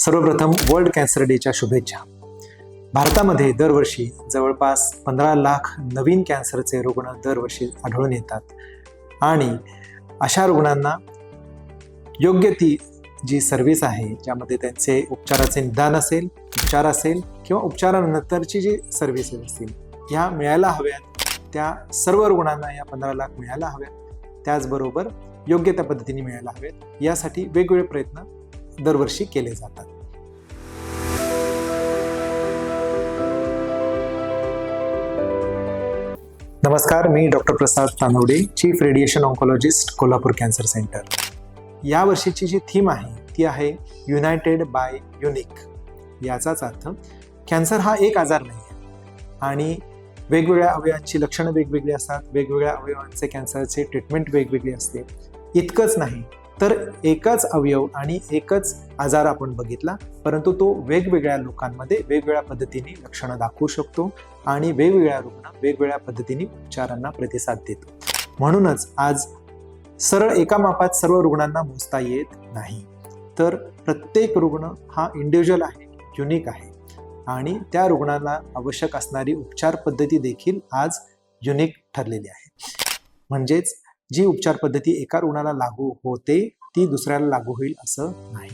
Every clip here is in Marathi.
सर्वप्रथम वर्ल्ड कॅन्सर डेच्या शुभेच्छा. भारतामध्ये दरवर्षी जवळपास पंधरा लाख नवीन कॅन्सरचे रुग्ण दरवर्षी आढळून येतात. आणि अशा रुग्णांना योग्य ती जी सर्व्हिस आहे ज्यामध्ये त्यांचे उपचाराचे निदान असेल उपचार असेल किंवा उपचारानंतरची जी सर्व्हिसेस असतील ह्या मिळायला हव्यात. त्या सर्व रुग्णांना या पंधरा लाख मिळायला हव्यात. त्याचबरोबर योग्य त्या पद्धतीने मिळायला हवेत. यासाठी वेगवेगळे प्रयत्न दरवर्षी केले जातात. नमस्कार मी doctor Prasad Tanawade chief radiation oncologist Kolhapur cancer centre या वर्षीची जी थीम आहे ती आहे युनायटेड बाय युनिक याचाच अर्थ कॅन्सर हा एक आजार नाही आहे आणि वेगवेगळ्या अवयवांची लक्षणं वेगवेगळी असतात वेगवेगळ्या अवयवांचे कॅन्सरचे ट्रीटमेंट वेगवेगळी असते. इतकंच नाही तर एकच अवयव आणि एकच आजार आपण बघितला परंतु तो वेगवेगळ्या लोकांमध्ये वेगवेगळ्या पद्धतीने लक्षणं दाखवू शकतो आणि वेगवेगळ्या रुग्ण वेगवेगळ्या पद्धतीने उपचारांना प्रतिसाद देतो. म्हणूनच आज सरळ एका मापात सर्व रुग्णांना मोजता येत नाही. तर प्रत्येक रुग्ण हा इंडिव्हिज्युअल आहे युनिक आहे आणि त्या रुग्णाला आवश्यक असणारी उपचार पद्धती देखील आज युनिक ठरलेली आहे. म्हणजेच जी उपचार पद्धती एका रुग्णाला लागू होते ती दुसऱ्याला लागू होईल असं नाही.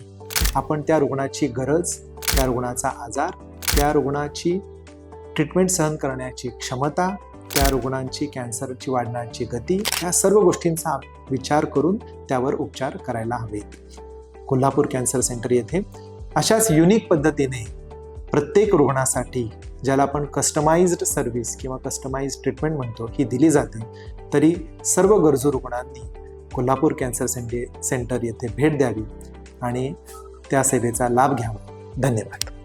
आपण त्या रुग्णाची गरज त्या रुग्णाचा आजार त्या रुग्णाची ट्रीटमेंट सहन करण्याची क्षमता त्या रुग्णांची कॅन्सरची वाढण्याची गती या सर्व गोष्टींचा विचार करून त्यावर उपचार करायला हवेत. कोल्हापूर कॅन्सर सेंटर येथे अशाच युनिक पद्धतीने प्रत्येक रुग्णासाठी ज्याला आपण कस्टमाइज्ड सर्व्हिस किंवा कस्टमाइज्ड ट्रीटमेंट म्हणतो ही दिली जाते. तरी सर्व गरजू रुग्णांनी कोल्हापूर कॅन्सर सेंटे सेंटर येथे भेट द्यावी आणि त्या सेवेचा लाभ घ्यावा. धन्यवाद.